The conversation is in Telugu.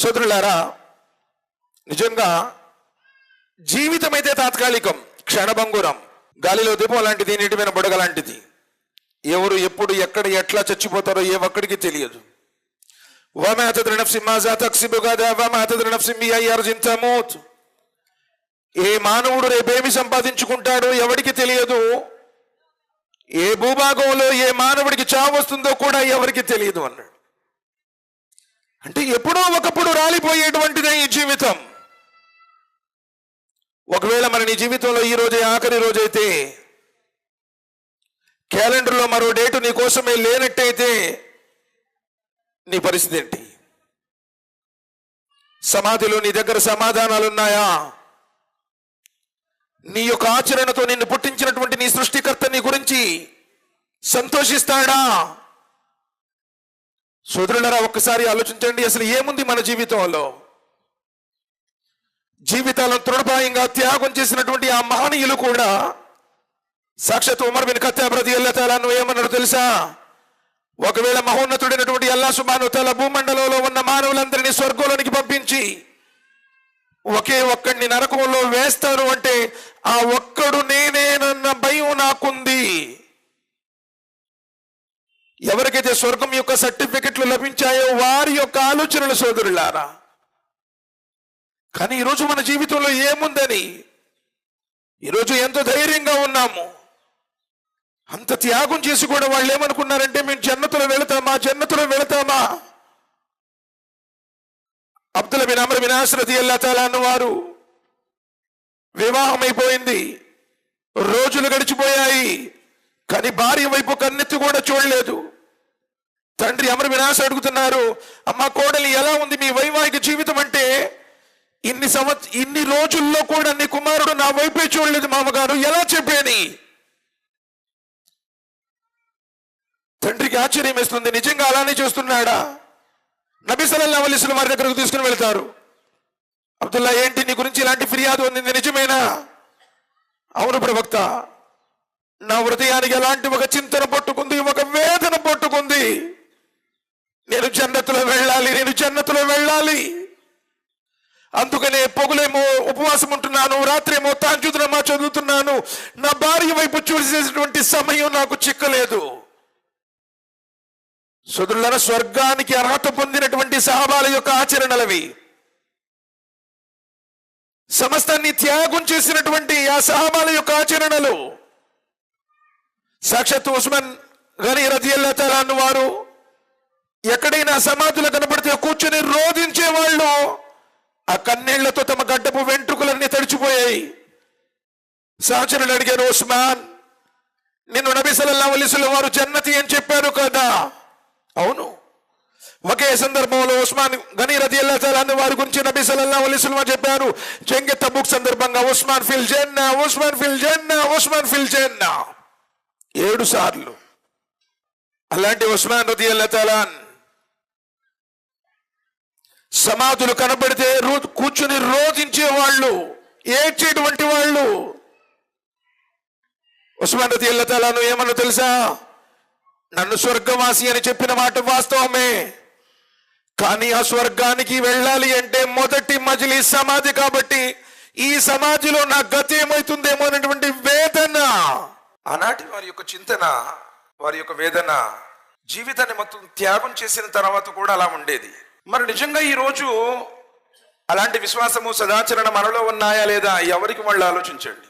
సోదరులారా నిజంగా జీవితం అయితే తాత్కాలికం క్షణభంగురం. గాలిలో దీపం లాంటిది నీటిపైన బుడగ లాంటిది. ఎవరు ఎప్పుడు ఎక్కడ ఎట్లా చచ్చిపోతారో ఏ ఒక్కడికి తెలియదు. ఏ మానవుడు రేపేమి సంపాదించుకుంటాడో ఎవడికి తెలియదు. ఏ భూభాగంలో ఏ మానవుడికి చావు వస్తుందో కూడా ఎవరికి తెలియదు అన్నాడు. అంటే ఎప్పుడో ఒకప్పుడు రాలిపోయేటువంటిదే ఈ జీవితం. ఒకవేళ మన నీ జీవితంలో ఈ రోజే ఆఖరి రోజైతే క్యాలెండర్లో మరో డేటు నీ కోసమే లేనట్టయితే నీ పరిస్థితి ఏంటి? సమాధిలో నీ దగ్గర సమాధానాలు ఉన్నాయా నీ యొక్క ఆచరణతో నిన్ను పుట్టించినటువంటి నీ సృష్టికర్త నీ గురించి సంతోషిస్తాడా? సోదరులరా ఒక్కసారి ఆలోచించండి అసలు ఏముంది మన జీవితంలో? జీవితాలను తృణపాయంగా త్యాగం చేసినటువంటి ఆ మహనీయులు కూడా సాక్షాత్ ఉమర్ బిన్ కత్యాప్రతి ఎల్లతాలను నువ్వు ఏమన్నాడు తెలుసా? ఒకవేళ మహోన్నతుడైనటువంటి అల్లా సుబాను తల భూమండలంలో ఉన్న మానవులందరినీ స్వర్గంలోనికి పంపించి ఒకే ఒక్కడిని నరకంలో వేస్తారు అంటే ఆ ఒక్కడు నేనేనన్న భయం నాకుంది. ఎవరికైతే స్వర్గం యొక్క సర్టిఫికెట్లు లభించాయో వారి యొక్క ఆలోచనలు సోదరులారా కానీ ఈరోజు మన జీవితంలో ఏముందని? ఈరోజు ఎంతో ధైర్యంగా ఉన్నాము? అంత త్యాగం చేసి కూడా వాళ్ళు ఏమనుకున్నారంటే మేము జన్నతులు వెళతామా? జన్నతులు వెళతామా? అబ్దుల బిన్ అమర్ బిన్ అన్నవారు అన్న వివాహం అయిపోయింది. రోజులు గడిచిపోయాయి కానీ భార్య వైపు కన్నెత్తి కూడా చూడలేదు. తండ్రి అమర్ వినాశ అడుగుతున్నారు. అమ్మ కోడలి ఎలా ఉంది మీ వైవాహిక జీవితం అంటే? ఇన్ని సంవత్స ఇన్ని రోజుల్లో కూడా నీ కుమారుడు నా వైపే చూడలేదు మామగారు. ఎలా చెప్పేని తండ్రికి ఆశ్చర్యం వేస్తుంది. నిజంగా అలానే చేస్తున్నాడా? నబీసల్ సల్లల్లాహు వారి దగ్గరకు తీసుకుని వెళ్తారు. అబ్దుల్లా ఏంటి నీ గురించి ఇలాంటి ఫిర్యాదు ఉంది నిజమేనా? అవును ప్రవక్త. నా హృదయానికి ఎలాంటి ఒక చింతన పట్టుకుంది ఒక వేదన పట్టుకుంది. నేను జన్నతులో వెళ్ళాలి నేను జన్నతులో వెళ్ళాలి. అందుకనే పొగులేమో ఉపవాసం ఉంటున్నాను రాత్రేమో తాంచుతున్నమా చదువుతున్నాను. నా భార్య వైపు చూసేటువంటి సమయం నాకు చిక్కలేదు. సుదులన స్వర్గానికి అర్హత పొందినటువంటి సహబాల యొక్క ఆచరణలవి. సమస్తాన్ని త్యాగం చేసినటువంటి ఆ సహబాల యొక్క ఆచరణలు. సాక్షాత్ ఉస్మాన్ గని రజియల్లా తలాను వారు ఎక్కడైనా సమాధులు కనబడితే కూర్చొని రోధించే వాళ్ళు ఆ కన్నీళ్ళతో తమ గడ్డపు వెంట్రుకలన్నీ తడిచిపోయాయి. సహచరులు అడిగారు ఉస్మాన్ నిన్ను నబీ సల్లల్లాహు వారు జన్నతి అని చెప్పారు కదా. అవును. ఒకే సందర్భంలో ఉస్మాన్ గనీ రది తలాన్ని వారి గురించి నబీ సల్లల్లా అలైహి వారు చెప్పారు జంగి తబుక్ సందర్భంగా ఉస్మాన్ ఫిల్ జెన్నా ఉస్మాన్ ఫిల్ జన్నా ఉస్మాన్ ఫిల్ జన్నా. ఏడు సార్లు. అలాంటి ఉస్మాన్ రదియల్లా తలాన్ సమాధులు కనబడితే రో కూర్చుని రోధించే వాళ్ళు ఏడ్చేటువంటి వాళ్ళు. ఉస్మాన్ రదియల్లా తలాను ఏమన్నా తెలుసా? నన్ను స్వర్గవాసి అని చెప్పిన మాట వాస్తవమే. కానీ ఆ స్వర్గానికి వెళ్ళాలి అంటే మొదటి మజిలి సమాధి కాబట్టి ఈ సమాధిలో నా గతి ఏమవుతుందేమో అనేటువంటి వేదన. ఆనాటి వారి యొక్క చింతన వారి యొక్క వేదన జీవితాన్ని మొత్తం త్యాగం చేసిన తర్వాత కూడా అలా ఉండేది. మరి నిజంగా ఈ రోజు అలాంటి విశ్వాసము సదాచరణ మనలో ఉన్నాయా లేదా? ఎవరికి వాళ్ళు ఆలోచించండి.